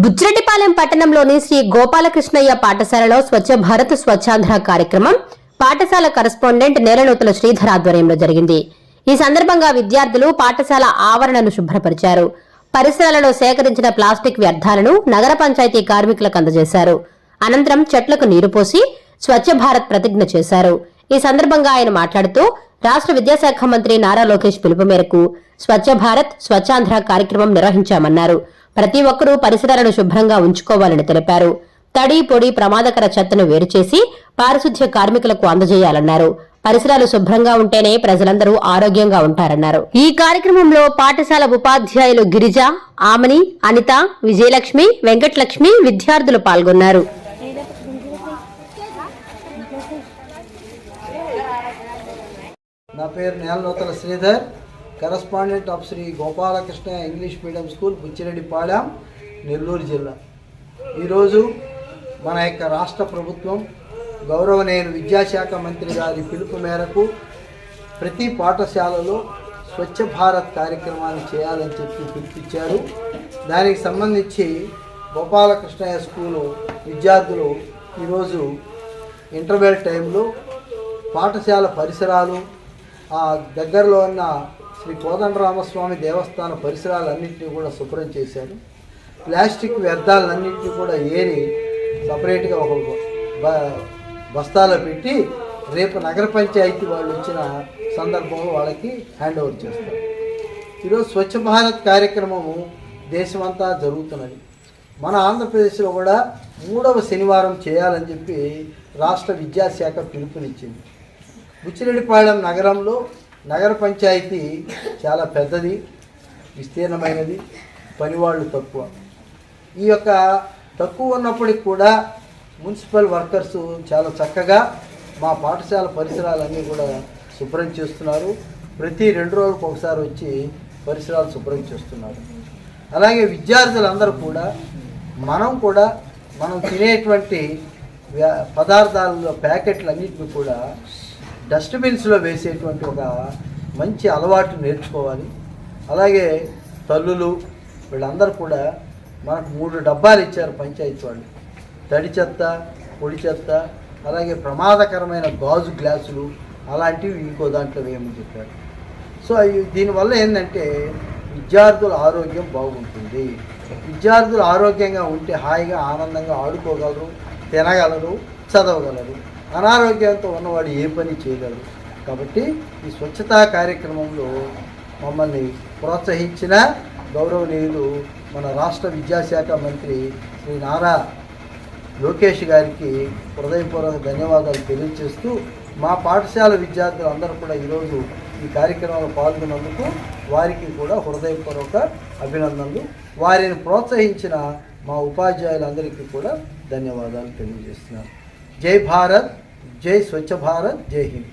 బుజ్జిరెడ్డిపాలెం పట్టణంలోని శ్రీ గోపాలకృష్ణయ్య పాఠశాలలో స్వచ్ఛ భారత్ స్వచ్ఛాంధ్ర కార్యక్రమం పాఠశాల కరస్పాండెంట్ నేలనూతల శ్రీధర్ ఆధ్వర్యంలో జరిగింది. ఈ సందర్భంగా విద్యార్థులు పాఠశాల ఆవరణను శుభ్రపరిచారు. పరిసరాలలో సేకరించిన ప్లాస్టిక్ వ్యర్థాలను నగర పంచాయతీ కార్మికులకు అందజేశారు. అనంతరం చెట్లకు నీరు పోసి స్వచ్ఛ భారత్ ప్రతిజ్ఞ చేశారు. ఈ సందర్భంగా ఆయన మాట్లాడుతూ రాష్ట్ర విద్యాశాఖ మంత్రి నారా లోకేష్ పిలుపు మేరకు స్వచ్ఛ భారత్ స్వచ్ఛాంధ్ర కార్యక్రమం నిర్వహించామన్నారు. ప్రతి ఒక్కరూ పరిసరాలను శుభ్రంగా ఉంచుకోవాలని తెలిపారు. తడి పొడి ప్రమాదకర చెత్తను వేరుచేసి పారిశుధ్య కార్మికులకు అందజేయాలన్నారు. పరిసరాలు శుభ్రంగా ఉంటేనే ప్రజలందరూ ఆరోగ్యంగా ఉంటారన్నారు. ఈ కార్యక్రమంలో పాఠశాల ఉపాధ్యాయులు గిరిజ ఆమని అనిత విజయలక్ష్మి వెంకటలక్ష్మి విద్యార్థులు పాల్గొన్నారు. నా పేరు Nelanutala Sridhar. Correspondent of Sri Gopalakrishna English medium school Buchireddypalem Nellore జిల్లా. ఈరోజు మన యొక్క రాష్ట్ర ప్రభుత్వం గౌరవనీయులు విద్యాశాఖ మంత్రి గారి పిలుపు మేరకు ప్రతి పాఠశాలలో స్వచ్ఛ భారత్ కార్యక్రమాన్ని చేయాలని చెప్పి పిలిపించారు దానికి సంబంధించి గోపాలకృష్ణయ్య స్కూలు విద్యార్థులు ఈరోజు ఇంటర్వెల్ టైంలో పాఠశాల పరిసరాలు ఆ దగ్గరలో ఉన్న శ్రీ కోదండరామస్వామి దేవస్థాన పరిసరాలన్నింటినీ కూడా శుభ్రం చేశారు ప్లాస్టిక్ వ్యర్థాలన్నింటినీ కూడా ఏరి సపరేట్గా ఒక బ- బస్తాలో పెట్టి రేపు నగర పంచాయతీ వాళ్ళు వచ్చిన సందర్భంలో వాళ్ళకి హ్యాండ్ ఓవర్ చేస్తారు. ఈరోజు స్వచ్ఛ భారత్ కార్యక్రమము దేశమంతా జరుగుతున్నది. మన ఆంధ్రప్రదేశ్లో కూడా మూడవ శనివారం చేయాలని చెప్పి రాష్ట్ర విద్యాశాఖ పిలుపునిచ్చింది. బుచ్చిరెడ్డిపాళెం నగరంలో నగర పంచాయతీ చాలా పెద్దది విస్తీర్ణమైనది పనివాళ్ళు తక్కువ. ఈ యొక్క తక్కువ ఉన్నప్పటికి కూడా మున్సిపల్ వర్కర్స్ చాలా చక్కగా మా పాఠశాల పరిసరాలన్నీ కూడా శుభ్రం చేస్తున్నారు. ప్రతి రెండు రోజులకు ఒకసారి వచ్చి పరిసరాలు శుభ్రం చేస్తున్నారు. అలాగే విద్యార్థులందరూ కూడా మనం కూడా మనం తినేటువంటి పదార్థాల ప్యాకెట్లు ప్యాకెట్లన్నింటినీ కూడా డస్ట్బిన్స్లో వేసేటువంటి ఒక మంచి అలవాటు నేర్చుకోవాలి. అలాగే తల్లులు వీళ్ళందరూ కూడా మనకు మూడు డబ్బాలు ఇచ్చారు పంచాయతీ వాళ్ళు. తడి చెత్త పొడి చెత్త అలాగే ప్రమాదకరమైన గాజు గ్లాసులు అలాంటివి ఇంకో దాంట్లో వేయమని చెప్పారు. సో దీనివల్ల ఏంటంటే విద్యార్థుల ఆరోగ్యం బాగుంటుంది. విద్యార్థులు ఆరోగ్యంగా ఉంటే హాయిగా ఆనందంగా ఆడుకోగలరు తినగలరు చదవగలరు. అనారోగ్యంతో ఉన్నవాడు ఏ పని చేయగలరు కాబట్టి ఈ స్వచ్ఛతా కార్యక్రమంలో మమ్మల్ని ప్రోత్సహించిన గౌరవనీయులు మన రాష్ట్ర విద్యాశాఖ మంత్రి శ్రీ నారా లోకేష్ గారికి హృదయపూర్వక ధన్యవాదాలు తెలియజేస్తూ మా పాఠశాల విద్యార్థులు అందరూ కూడా ఈరోజు ఈ కార్యక్రమంలో పాల్గొన్నందుకు వారికి కూడా హృదయపూర్వక అభినందనలు. వారిని ప్రోత్సహించిన మా ఉపాధ్యాయులందరికీ కూడా ధన్యవాదాలు తెలియజేస్తున్నాను. జై భారత్. జై స్వచ్ఛ భారత్ జై హింద్